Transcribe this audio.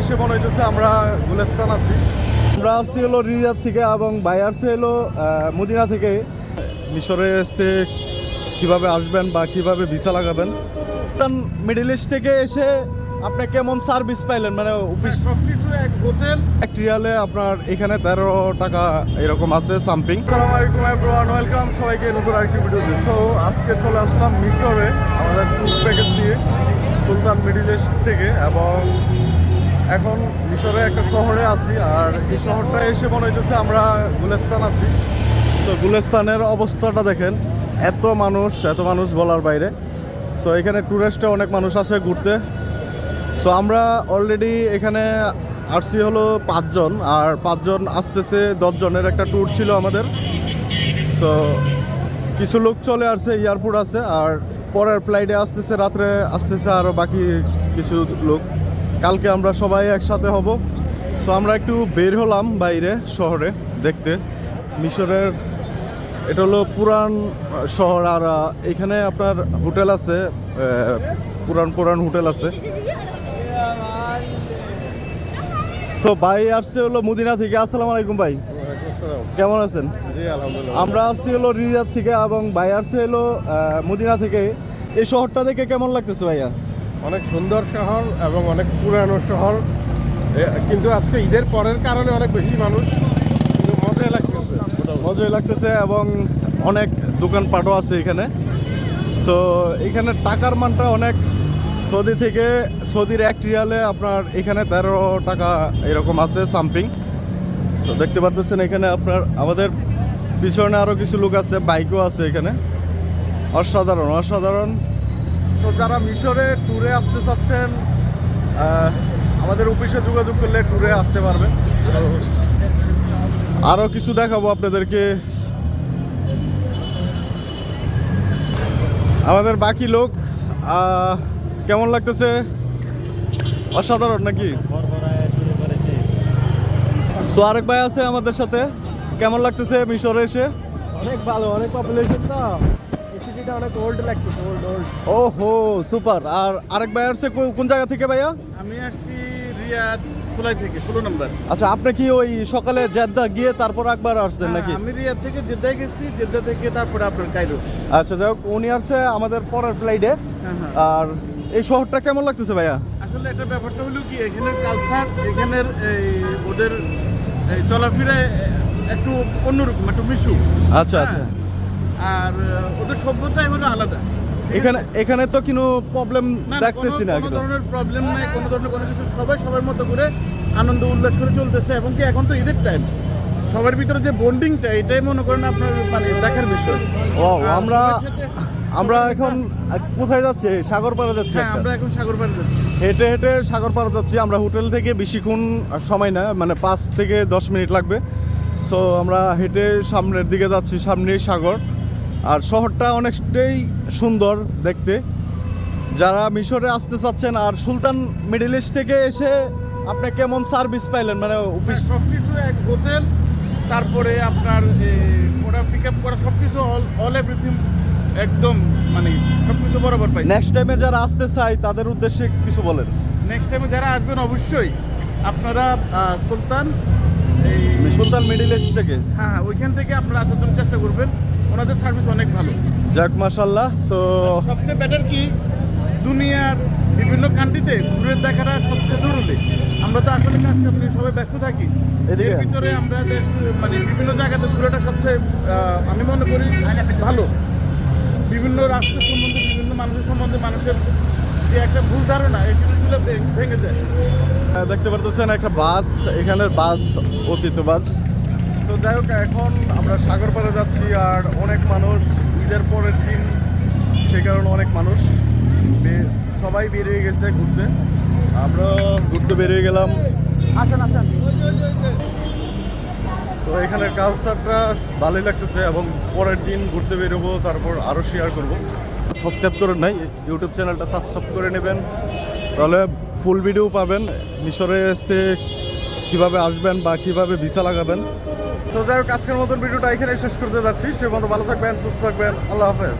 এসে মনে হইতেছে আমরা গুলেস্তান আছি। আমরা আসছি হলো রিয়াদ থেকে এবং ভাই আসছে হলো মদিনা থেকে। মিশরে আসতে কীভাবে আসবেন বা কীভাবে ভিসা লাগাবেন? মিডল ইস্ট থেকে এসে আপনি কেমন সার্ভিস পাইলেন? মানে অফিস সবকিছু এক হোটেল। এক রিয়ালে আপনার এখানে তেরো টাকা এরকম আছে সামথিং সালাম আলাইকুম এভরিওয়ান ওয়েলকাম সবাইকে নতুন আরেকটি ভিডিওতে সো আজকে চলে আসলাম মিশরে আমাদের ট্যুর প্যাকেজ দিয়ে সুলতান মিডিল ইস্ট থেকে এবং এখন মিশরে একটা শহরে আছি, আর এই শহরটা এসে মনে হইতেছে আমরা গুলেস্তান আছি। তো গুলেস্তানের অবস্থাটা দেখেন, এত মানুষ এত মানুষ বলার বাইরে। সো এখানে ট্যুরিস্টে অনেক মানুষ আসে ঘুরতে। সো আমরা অলরেডি এখানে আসছি হলো পাঁচজন, আর পাঁচজন আসতেছে, দশজনের একটা ট্যুর ছিল আমাদের। তো কিছু লোক চলে আসছে, এয়ারপোর্ট আছে, আর পরের ফ্লাইটে আসতেছে, রাত্রে আসতেছে আরও বাকি কিছু লোক। কালকে আমরা সবাই একসাথে হব। তো আমরা একটু বের হলাম বাইরে শহরে দেখতে। মিশরের এটা হলো পুরান শহর। আর এখানে আপনার হোটেল আছে পুরান পুরান হোটেল আছে। সো ভাই আসছে হলো মুদিনা থেকে। আসসালামু আলাইকুম ভাই। কেমন আছেন? আমরা আসছি হলো রিয়াদ থেকে এবং ভাই আসছে হলো মদিনা থেকে। এই শহরটা দেখে কেমন লাগতেছে ভাইয়া? অনেক সুন্দর শহর এবং অনেক পুরানো শহর। কিন্তু আজকে ঈদের পরের কারণে অনেক বেশি মানুষ কিন্তু মজা লাগতেছে। মজাই লাগতেছে এবং অনেক দোকানপাটও আছে এখানে। সো এখানে টাকার মানটা অনেক। সৌদি থেকে, সৌদির এক রিয়ালে আপনার এখানে তেরো টাকা এরকম আছে সামথিং। তো দেখতে পারতেছেন এখানে আপনার, আমাদের পিছনে আরও কিছু লোক আছে, বাইকও আছে এখানে। অসাধারণ অসাধারণ। সো যারা মিশরে ট্যুরে আসতে চাচ্ছেন আমাদের অফিসে যোগাযোগ করলে ট্যুরে আসতে পারবেন। আরও কিছু দেখাবো আপনাদেরকে। আমাদের বাকি লোক কেমন লাগতেছে? অসাধারণ নাকি? সো আরেক ভাই আছে আমাদের সাথে। কেমন লাগতেছে মিশরে এসে? অনেক ভালো, অনেক পপুলেশন তো। অনেক ওল্ড লাগতেছে ওল্ড ওল্ড ও হো সুপার আর আরেক ভাই আসছে কোন জায়গা থেকে ভাইয়া? আমি আসছি রিয়াদ সুলাই থেকে ষোলো নম্বর। আচ্ছা আপনি কি ওই সকালে জেদ্দা গিয়ে তারপর একবার আসছেন নাকি? আমি রিয়াদ থেকে জেদ্দায় গেছি জেদ্দা থেকে তারপরে আপনার কাইরো। আচ্ছা যাই হোক উনি আসছে আমাদের পরের ফ্লাইটে হ্যাঁ হ্যাঁ। আর এই শহরটা কেমন লাগতেছে ভাইয়া? আসলে একটা ব্যাপারটা হলো কি এখানের কালচার এখানের এই ওদের এই চলাফেরা একটু অন্যরকম একটু মিশু আচ্ছা হ্যাঁ। আচ্ছা। আর ওদের সভ্যতাই হলো আলাদা। এখানে এখানে তো কোনো প্রবলেম দেখতেছি না কোনো ধরনের প্রবলেম নাই কোনো ধরনের কোনো কিছু। সবাই সবার মতো করে আনন্দ উল্লাস করে চলতেছে এবং কি এখন তো ঈদের টাইম সবার ভিতরে যে বন্ডিংটা এটাই মনে করেন আপনার মানে দেখার বিষয়। ও আমরা আমরা এখন কোথায় যাচ্ছি? সাগর পাড়ে যাচ্ছি হ্যাঁ আমরা এখন সাগর পাড়ে যাচ্ছি। হেঁটে হেঁটে সাগর পাড়ে যাচ্ছি। আমরা হোটেল থেকে বেশিক্ষণ সময় না মানে পাঁচ থেকে দশ মিনিট লাগবে। সো আমরা হেঁটে সামনের দিকে যাচ্ছি সামনেই সাগর। আর শহরটা অনেকটাই সুন্দর দেখতে। যারা মিশরে আসতে চাচ্ছেন আর সুলতান মিডল ইস্ট থেকে এসে আপনি কেমন সার্ভিস পাইলেন? মানে অফিস সব কিছু এক হোটেল তারপরে আপনার ওরা পিক আপ করা সব কিছু অল এভরিথিং একদম মানে সব কিছু বরাবর পাই নেক্সট টাইমে যারা আসতে চায় তাদের উদ্দেশ্যে কিছু বলেন। নেক্সট টাইমে যারা আসবেন অবশ্যই আপনারা সুলতান এই সুলতান মিডল ইস্ট থেকে? হ্যাঁ হ্যাঁ ওইখান থেকে আপনারা আসার জন্য চেষ্টা করবেন। ওনাদের সার্ভিস অনেক ভালো। যাক মাশাল্লাহ সো সবচেয়ে বেটার কি? দুনিয়ার বিভিন্ন কান্ট্রিতে ঘুরে দেখাটা সবচেয়ে জরুরি। আমরা তো আসলে কাজ কাম নিয়ে সবাই ব্যস্ত থাকি। এর ভিতরে আমরা মানে বিভিন্ন জায়গাতে ঘুরেটা সবচেয়ে আমি মনে করি ভালো। বিভিন্ন রাষ্ট্র সম্বন্ধে বিভিন্ন মানুষের সম্বন্ধে মানুষের যে একটা ভুল ধারণা এই জিনিসগুলো ভেঙে যায়। দেখতে পারতেছেন একটা বাস এখানে বাস অতীত বাস। তো যাই হোক এখন আমরা সাগর পাড়ে যাচ্ছি আর অনেক মানুষ ঈদের পরের দিন সে কারণে অনেক মানুষ। সবাই বেরিয়ে গেছে ঘুরতে। আমরা ঘুরতে বেরিয়ে গেলাম। আসেন আসেন। তো এখানের কালচারটা ভালোই লাগতেছে এবং পরের দিন ঘুরতে বেরোবো তারপর আরও শেয়ার করব। সাবস্ক্রাইব করেন নাই ইউটিউব চ্যানেলটা সাবস্ক্রাইব করে নেবেন। তাহলে ফুল ভিডিও পাবেন মিশরে আসতে কীভাবে আসবেন বা কীভাবে ভিসা লাগাবেন। তো যাই হোক, আজকের মতন ভিডিওটা এখানে শেষ করতে যাচ্ছি। সে মতো ভালো থাকবেন, সুস্থ থাকবেন। আল্লাহ হাফেজ।